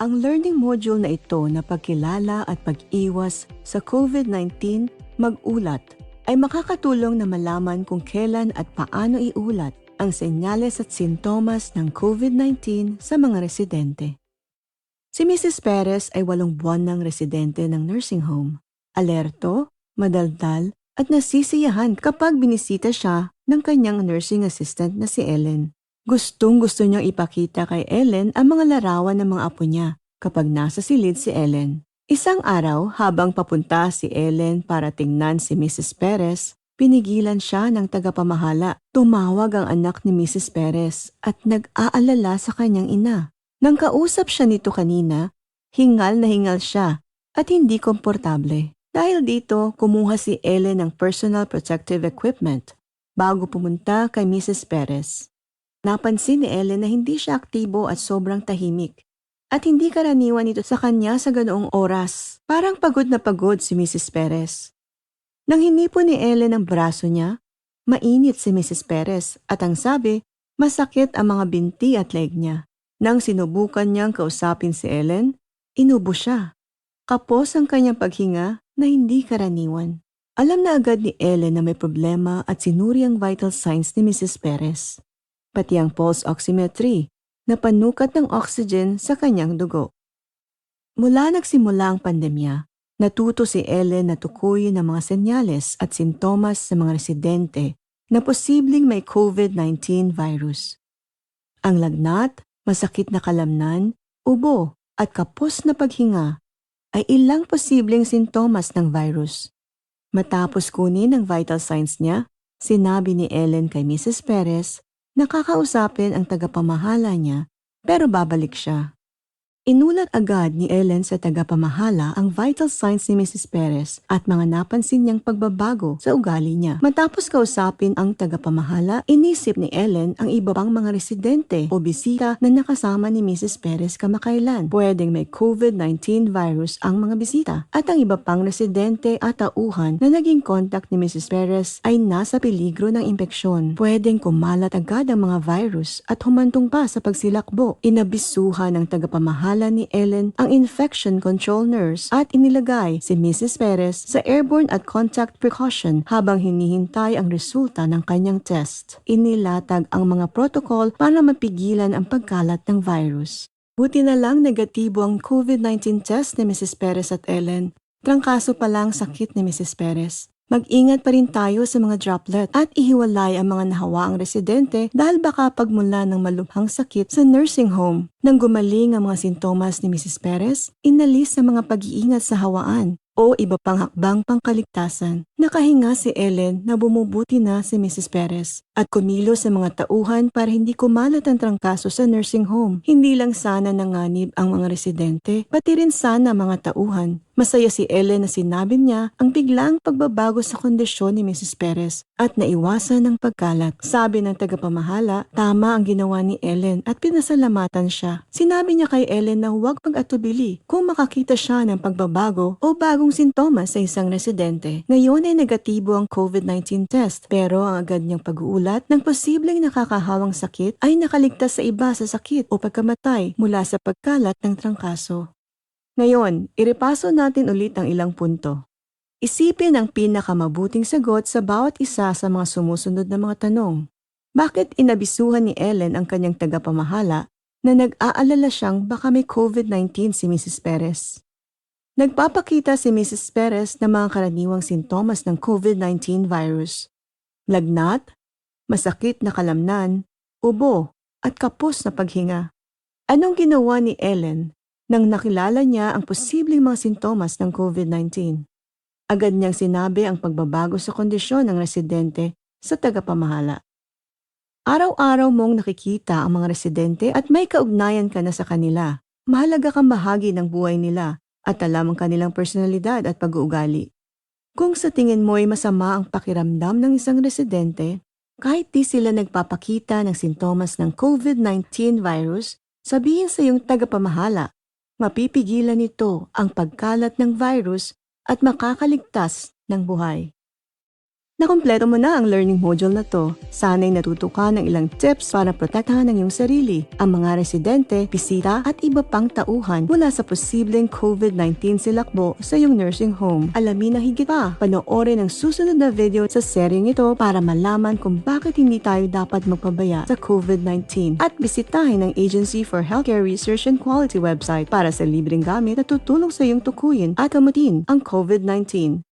Ang learning module na ito na pagkilala at pag-iwas sa COVID-19 mag-ulat ay makakatulong na malaman kung kailan at paano iulat ang senyales at sintomas ng COVID-19 sa mga residente. Si Mrs. Perez ay walong buwan ng residente ng nursing home. Alerto, madaldal, at nasisiyahan kapag binisita siya ng kanyang nursing assistant na si Ellen. Gustong gusto niyang ipakita kay Ellen ang mga larawan ng mga apo niya kapag nasa silid si Ellen. Isang araw habang papunta si Ellen para tingnan si Mrs. Perez, pinigilan siya ng tagapamahala. Tumawag ang anak ni Mrs. Perez at nag-aalala sa kanyang ina. Nang kausap siya nito kanina, hingal na hingal siya at hindi komportable. Dahil dito, kumuha si Ellen ng personal protective equipment bago pumunta kay Mrs. Perez. Napansin ni Ellen na hindi siya aktibo at sobrang tahimik. At hindi karaniwan ito sa kanya sa ganoong oras. Parang pagod na pagod si Mrs. Perez. Nang hinipo ni Ellen ang braso niya, mainit si Mrs. Perez at ang sabi, masakit ang mga binti at leg niya. Nang sinubukan niyang kausapin si Ellen, inubo siya. Kapos ang kanyang paghinga na hindi karaniwan. Alam na agad ni Ellen na may problema at sinuri ang vital signs ni Mrs. Perez pati ang pulse oximetry na panukat ng oxygen sa kanyang dugo. Mula nagsimula ang pandemya, natuto si Ellen na tukuyin ang mga senyales at sintomas sa mga residente na posibleng may COVID-19 virus. Ang lagnat, masakit na kalamnan, ubo at kapos na paghinga ay ilang posibleng sintomas ng virus. Matapos kunin ang vital signs niya, sinabi ni Ellen kay Mrs. Perez Nakakausapin ang tagapamahala niya pero babalik siya. Inulat agad ni Ellen sa tagapamahala ang vital signs ni Mrs. Perez at mga napansin niyang pagbabago sa ugali niya. Matapos kausapin ang tagapamahala, inisip ni Ellen ang iba pang mga residente o bisita na nakasama ni Mrs. Perez kamakailan. Pwedeng may COVID-19 virus ang mga bisita at ang iba pang residente at tauhan na naging contact ni Mrs. Perez ay nasa peligro ng impeksyon. Pwedeng kumalat agad ang mga virus at humantong pa sa pagsilakbo. Inabisuhan ng tagapamahala pinamahala ni Ellen ang infection control nurse at inilagay si Mrs. Perez sa airborne at contact precaution habang hinihintay ang resulta ng kanyang test. Inilatag ang mga protocol para mapigilan ang pagkalat ng virus. Buti na lang negatibo ang COVID-19 test ni Mrs. Perez at Ellen. Trangkaso pa lang sakit ni Mrs. Perez. Mag-ingat pa rin tayo sa mga droplet at ihiwalay ang mga nahawaang residente dahil baka pagmula ng malubhang sakit sa nursing home. Nang gumaling ang mga sintomas ni Mrs. Perez, inalis ang mga pag-iingat sa hawaan o iba pang hakbang pangkaligtasan. Nakahinga si Ellen na bumubuti na si Mrs. Perez at kumilo sa mga tauhan para hindi kumalat ang trangkaso sa nursing home. Hindi lang sana nanganib ang mga residente, pati rin sana mga tauhan. Masaya si Ellen na sinabi niya ang biglang pagbabago sa kondisyon ni Mrs. Perez at naiwasan ng pagkalat. Sabi ng tagapamahala, tama ang ginawa ni Ellen at pinasalamatan siya. Sinabi niya kay Ellen na huwag pag-atubili kung makakita siya ng pagbabago o bagong sintomas sa isang residente. Ngayon ay negatibo ang COVID-19 test pero ang agad niyang pag-uulat ng posibleng nakakahawang sakit ay nakaligtas sa iba sa sakit o pagkamatay mula sa pagkalat ng trangkaso. Ngayon, irepaso natin ulit ang ilang punto. Isipin ang pinakamabuting sagot sa bawat isa sa mga sumusunod na mga tanong. Bakit inabisuhan ni Ellen ang kanyang tagapamahala na nag-aalala siyang baka may COVID-19 si Mrs. Perez? Nagpapakita si Mrs. Perez ng mga karaniwang sintomas ng COVID-19 virus. Lagnat, masakit na kalamnan, ubo, at kapos na paghinga. Anong ginawa ni Ellen nang nakilala niya ang posibleng mga sintomas ng COVID-19. Agad niyang sinabi ang pagbabago sa kondisyon ng residente sa tagapamahala. Araw-araw mong nakikita ang mga residente at may kaugnayan ka na sa kanila. Mahalaga kang bahagi ng buhay nila at alam ang kanilang personalidad at pag-uugali. Kung sa tingin mo ay masama ang pakiramdam ng isang residente, kahit di sila nagpapakita ng sintomas ng COVID-19 virus, sabihin sa iyong tagapamahala mapipigilan nito ang pagkalat ng virus at makakaligtas ng buhay. Nakompleto mo na ang learning module na to. Sana'y natuto ka ng ilang tips para protektahan ang iyong sarili, ang mga residente, bisita at iba pang tauhan mula sa posibleng COVID-19 silakbo sa iyong nursing home. Alamin na higit pa, panoorin ang susunod na video sa seryeng ito para malaman kung bakit hindi tayo dapat magpabaya sa COVID-19 at bisitahin ang Agency for Healthcare Research and Quality website para sa libreng gamit na tutulong sa iyong tukuyin at kamutin ang COVID-19.